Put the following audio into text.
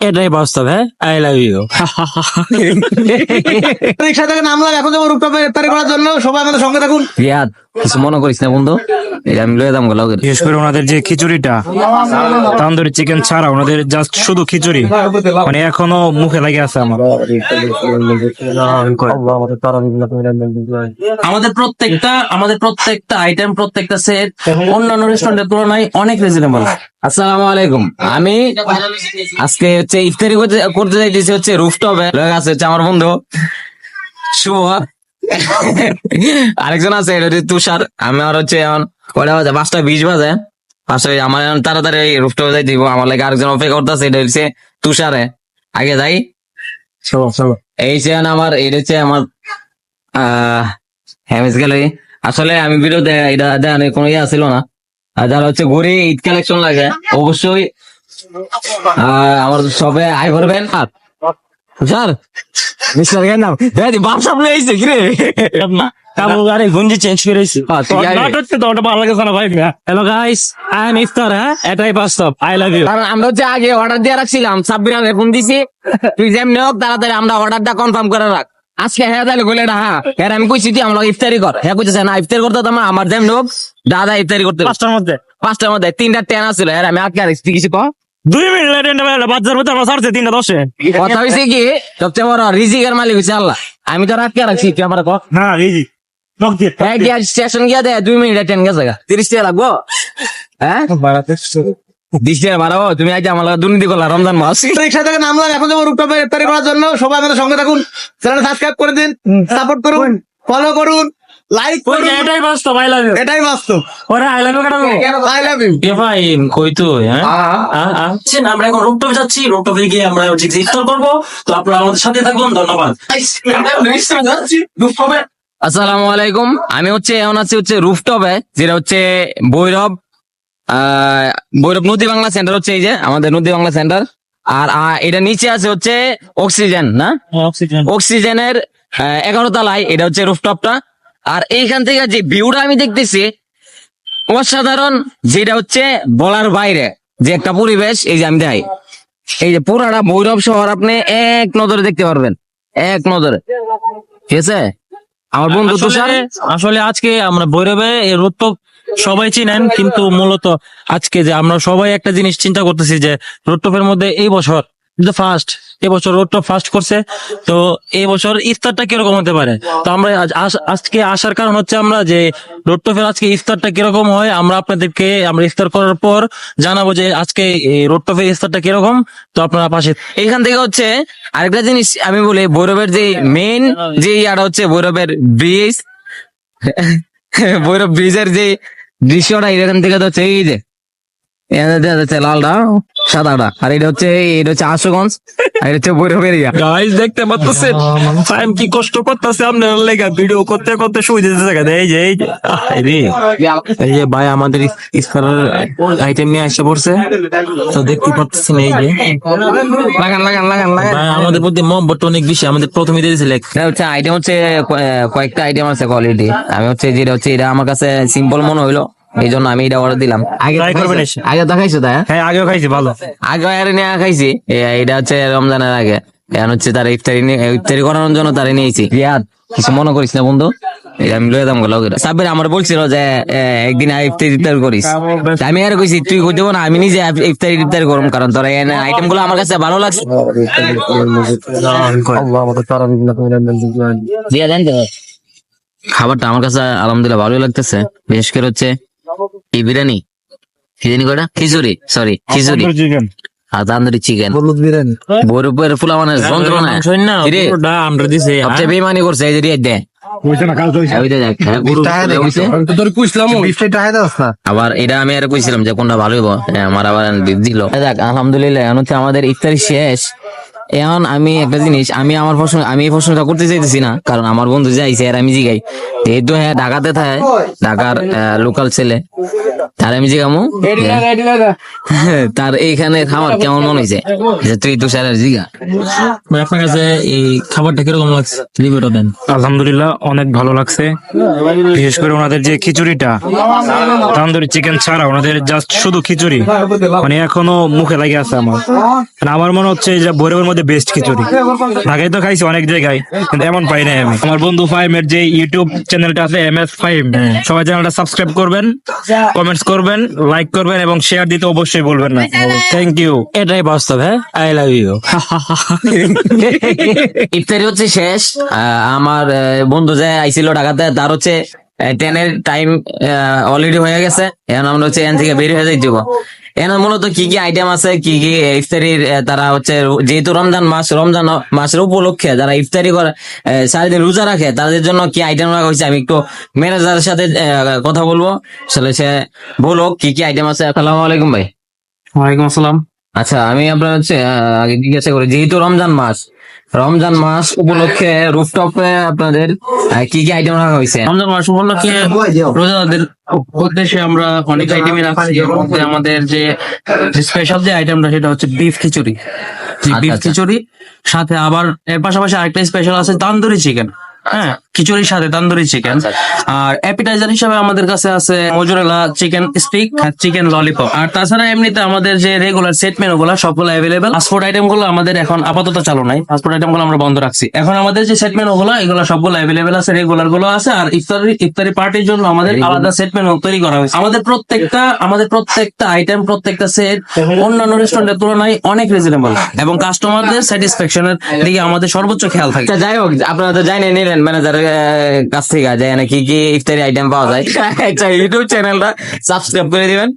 এটাই বাস্তব হ্যাঁ? আই লাভ ইউ রিক্সা থেকে নামলাম এখন যাব রূপটা করার জন্য সবাই আমাদের সঙ্গে থাকুন। রিয়াদ কিছু মনে করিস না বন্ধু? এটা আমি লয়ে দাম গেলাও বিশেষ করে ওনাদের যে খিচুড়িটা তান্দুরি চিকেন ছাড়া ওনাদের জাস্ট শুধু খিচুড়ি। মানে এখনও মুখে লাগে আছে আমার। আমাদের প্রত্যেকটা আমাদের প্রত্যেকটা আইটেম প্রত্যেকটা সেট অন্যান্য রেস্টুরেন্টের তুলনায় অনেক রিজনেবল আসসালামু আলাইকুম। আমি আজকে হচ্ছে ইফতারি করতে করতে যাইতেছি হচ্ছে রুফটপে আছে হচ্ছে আমার বন্ধু। শুভ আরেকজন আছে এটা তুষার। আমার হচ্ছে এখন কয়টা বাজে পাঁচটা বিশ বাজে। পাঁচটা আমার এখন তাড়াতাড়ি রুফটপে যাই দিব আমার লাগে আরেকজন অপেক্ষা করতেছে এটা হচ্ছে তুষারে। আগে যাই। এই যে আমার এটা হচ্ছে আমার আহ হ্যামেজ গ্যালারি আসলে আমি ভিডিও এটা দেখানোর কোনো ইয়ে ছিল না। আর যারা হচ্ছে ঘুরে ঈদ কালেকশন লাগে। অবশ্যই আমার সবে আই করবেন। আর স্যার মিস্টার কেন নাম। দাদি বাপ সামনে আইছে কি রে না কাবু গাড়ি গুঞ্জি চেঞ্জ করেছি হ্যাঁ, ঠিক আছে। তো ওটা ভালো লাগে না ভাই। Hello guys I am Iftar হ্যাঁ? এটাই বাস্তব আই লাভ ইউ কারণ আমরা হচ্ছে আগে অর্ডার দিয়ে রাখছিলাম সাব্বির আমি ফোন দিছি। তুই যেমনি হোক তাড়াতাড়ি আমরা অর্ডারটা কনফার্ম করে রাখ। আজকে হ্যাঁ তাহলে বলে না হ্যাঁ। হ্যাঁ আমি কইছি তুই আমরা ইফতারি কর। হ্যাঁ কইছে না ইফতারি করতে তো আমার- যেমনি হোক দাদা ইফতারি করতে পাঁচটার মধ্যে। পাঁচটার মধ্যে তিনটা টেন আসছিল হ্যাঁ আমি আটকে রাখছি কিছু কর? দুই মিনিট এন্ড বাজার আমরা সারছে তিনটা দশে। কথা হয়েছে কি সবচেয়ে বড় রিজিকের মালিক হচ্ছে আল্লাহ। আমি তো আটকে রাখছি তুই আমার কর। না স্টেশন গিয়া দে দুই মিনিটে ট্রেন গেছে গা। তিরিশ টাকা লাগবো? হ্যাঁ? তুমি আজ আমার দুর্নীতি করলা রমজান মাস। রিক্সা থেকে নামলাম এখন রূপটপে ইফতারি করার জন্য। সবাই আমাদের সঙ্গে থাকুন। চ্যানেল সাবস্ক্রাইব করে দিন সাপোর্ট করুন ফলো করুন। লাইক করুন। এটাই বাস্তব আই লাভ ইউ এটাই বাস্তব। ওরা আই লাভ ইউ কাটাবো আই লাভ ইউ এ ভাই কই তো হ্যাঁ? আ- আমরা এখন রুপটপে যাচ্ছি রুপটপে গিয়ে আমরা হচ্ছে যে ইফতার করব। তো আপনারা আমাদের সাথে থাকুন ধন্যবাদ। আসসালামু আলাইকুম। আমি হচ্ছে এখন আছি হচ্ছে রুফটপে যেটা হচ্ছে বৈরব আহ, ভৈরব নদী বাংলা সেন্টার হচ্ছে এই যে আমাদের নদী বাংলা সেন্টার আর আহ, এটা নিচে আছে হচ্ছে অক্সিজেন না? অক্সিজেন অক্সিজেনের আহ, এগারো তলায় এটা হচ্ছে রুফটপটা আর এইখান থেকে যে ভিউটা আমি দেখতেছি অসাধারণ যেটা হচ্ছে বলার বাইরে যে একটা পরিবেশ এই যে আমি দেখাই। এই যে পুরাটা ভৈরব শহর আপনি এক নজরে দেখতে পারবেন এক নজরে। ঠিক আছে? আমার বন্ধু তুষার। আসলে আসলে আজকে আমরা ভৈরবে এই রোড তো সবাই চিনেন কিন্তু মূলত আজকে যে আমরা সবাই একটা জিনিস চিন্তা করতেছি যে রোডটপের মধ্যে এই বছর কিন্তু ফার্স্ট এবছর রোডটপ ফার্স্ট করছে। তো এই বছর ইফতারটা কীরকম হতে পারে? তো আমরা আজকে আসার কারণ হচ্ছে আমরা যে রোডটপের আজকে ইফতারটা কীরকম হয়, আমরা আপনাদেরকে, আমরা ইফতার করার পর জানাব যে আজকে এই রোডটপের ইফতারটা কীরকম। তো আপনারা পাশে, এইখান থেকে হচ্ছে আরেকটা জিনিস আমি বলি, ভৈরবের যে মেইন যে ইয়াটা হচ্ছে ভৈরবের ব্রিজ ভৈরব ব্রিজের যে দৃশ্যটা এখান থেকে তো হচ্ছে এই যে এখানে লালটা সাদাটা আর এটা হচ্ছে এটা হচ্ছে আশুগঞ্জ আর এটা হচ্ছে গাইস দেখতে পাচ্ছেন কি কষ্ট করতেছে আপনার লেগা? ভিডিও করতে করতে শুই দিতে থাকে। এই যে এই যে এই যে ভাই আমাদের আইটেম নিয়ে এসে পড়ছে। তো দেখতে পাচ্ছেন এই যে। লাগান লাগান লাগান লাগান। ভাই আমাদের প্রতি মহব্বত অনেক বেশি। আমাদের প্রথমে দিয়েছিল এটা হচ্ছে আইটেম হচ্ছে কয়েকটা আইটেম আছে কোয়ালিটি আমি হচ্ছে যেটা হচ্ছে এটা আমার কাছে সিম্পল মনে হইল। এই জন্য আমি এটা অর্ডার দিলাম। আগে Try করবেন দেখাইছো? আগে তাই হ্যাঁ? আগেও খাইছি ভালো। আগে আর নিয়ে খাইছি। এটা হচ্ছে রমজানের আগে। এখন হচ্ছে তার ইফতারি ইফতারি করানোর জন্য তারে নিয়েছি। রিয়াদ কিছু মনে করিস না বন্ধু? আমি লয়ে দাম গেল সাব্বির আমার বলছিল যে একদিন ইফতারি ইফতার করিস। আমি আর কইছি তুই কই দেবো না আমি নিজে ইফতারি ইফতারি করুম। কারণ তোর আইটেমগুলো আমার কাছে ভালো লাগছে। তো। খাবারটা আমার কাছে আলহামদুলিল্লাহ ভালোই লাগতেছে। বিশেষ করে হচ্ছে বিরিয়ানি? কি জানি কয়টা? খিচুড়ি সরি খিচুড়ি। চিকেন আর তান্দুরি চিকেন হলুদ বিরিয়ানি। বরফের ফুলামানের যন্ত্রণা না কিরে? আমরা দিছি বেমানি করছে এই দেয় আবার এটা আমি আর কইছিলাম যে কোনটা ভালো হইব। হ্যাঁ, আমার আবার দিল। দেখ আলহামদুলিল্লাহ এখন হচ্ছে আমাদের ইফতারি শেষ। এখন আমি একটা জিনিস, আমি আমার প্রশ্ন, আমি এই প্রশ্নটা করতে চাইতেছি না, কারণ আমার বন্ধু যাইছে আর আমি জিগাই। যেহেতু হ্যাঁ ঢাকাতে থাকে, ঢাকার লোকাল ছেলে। তার আমি জিগামু তার এইখানে খাবার কেমন মনে হয়েছে যে তুই তুষারের জিগা। আপনার কাছে এই খাবারটা কীরকম লাগছে? রিভিউটা দেন। আলহামদুলিল্লাহ অনেক ভালো লাগছে। বিশেষ করে ওনাদের যে খিচুড়িটা তান্দুরি চিকেন ছাড়া ওনাদের জাস্ট শুধু খিচুড়ি। মানে এখনও মুখে লাগে আছে আমার। মানে আমার মনে হচ্ছে যে বৈরবের মধ্যে বেস্ট খিচুড়ি। ঢাকায় তো খাইছি অনেক জায়গায় কিন্তু এমন পাই নাই আমি। আমার বন্ধু ফাইমের যে ইউটিউব চ্যানেলটা আছে এম এস ফাইম সবাই চ্যানেলটা সাবস্ক্রাইব করবেন কমেন্টস করবেন লাইক করবেন এবং শেয়ার দিতে অবশ্যই বলবেন না। থ্যাংক ইউ এটাই বাস্তব হ্যাঁ? আই লাভ ইউ ইফতারি হচ্ছে শেষ। আহ, আমার আহ, বন্ধু যে আইছিল ঢাকাতে তার হচ্ছে ট্রেনের টাইম অলরেডি হয়ে গেছে। এখন আমরা হচ্ছে এখান থেকে বের হয়ে যাই যাব এখানে মূলত কি কি আইটেম আছে, কি কি ইফতারির তারা হচ্ছে যেহেতু রমজান মাস, রমজান মাসের উপলক্ষে যারা ইফতারি করে সারাদিন রোজা রাখে, তাদের জন্য কি আইটেম রাখা হয়েছে? আমি একটু ম্যানেজারের সাথে কথা বলব। আসলে সে বলো কি কি আইটেম আছে। আসসালামু আলাইকুম ভাই। ওয়ালাইকুম আসসালাম। আচ্ছা আমি আপনার হচ্ছে আহ, আগে জিজ্ঞাসা করি যেহেতু রমজান মাস রমজান মাস উপলক্ষে রুফটপে আপনাদের কি কি আইটেম রাখা হয়েছে? রমজান মাস উপলক্ষে রোজাদারদের উদ্দেশ্যে আমরা অনেক আইটেমই রাখছি এর মধ্যে আমাদের যে স্পেশাল যে আইটেমটা সেটা হচ্ছে বিফ খিচুড়ি। বিফ আচ্ছা। খিচুড়ি সাথে আবার এর পাশাপাশি আরেকটা স্পেশাল আছে তান্দুরি চিকেন হ্যাঁ খিচুড়ির সাথে তান্দুরি চিকেন আর অ্যাপিটাইজার হিসাবে আমাদের কাছে আছে mozzarella chicken stick chicken lollipop আর তাছাড়া এমনিতে আমাদের যে রেগুলার সেট মেনু গুলো সবগুলো অ্যাভেলেবেল পাসপোর্ট আইটেমগুলো আমাদের এখন আপাতত চালু নাই। পাসপোর্ট আইটেমগুলো আমরা বন্ধ রাখছি। এখন আমাদের যে সেট মেনু গুলো এগুলো সবগুলো অ্যাভেলেবেল আছে রেগুলারগুলো আছে আর ইফতারি ইফতারি পার্টির জন্য আমাদের আলাদা সেট মেনু তৈরি করা হয়েছে। আমাদের প্রত্যেকটা আমাদের প্রত্যেকটা আইটেম প্রত্যেকটা সেট অন্যান্য রেস্টুরেন্টের তুলনায় অনেক রিজনেবল এবং কাস্টমারদের স্যাটিসফ্যাকশনের দিকে আমাদের সর্বোচ্চ খেয়াল থাকে। আচ্ছা যাই হোক আপনারা তো জানেন নিলেন ম্যানেজারের কাছ থেকে যায় এখানে কি কি ইফতারি আইটেম পাওয়া যায় আচ্ছা ইউটিউব চ্যানেলটা সাবস্ক্রাইব করে দিবেন।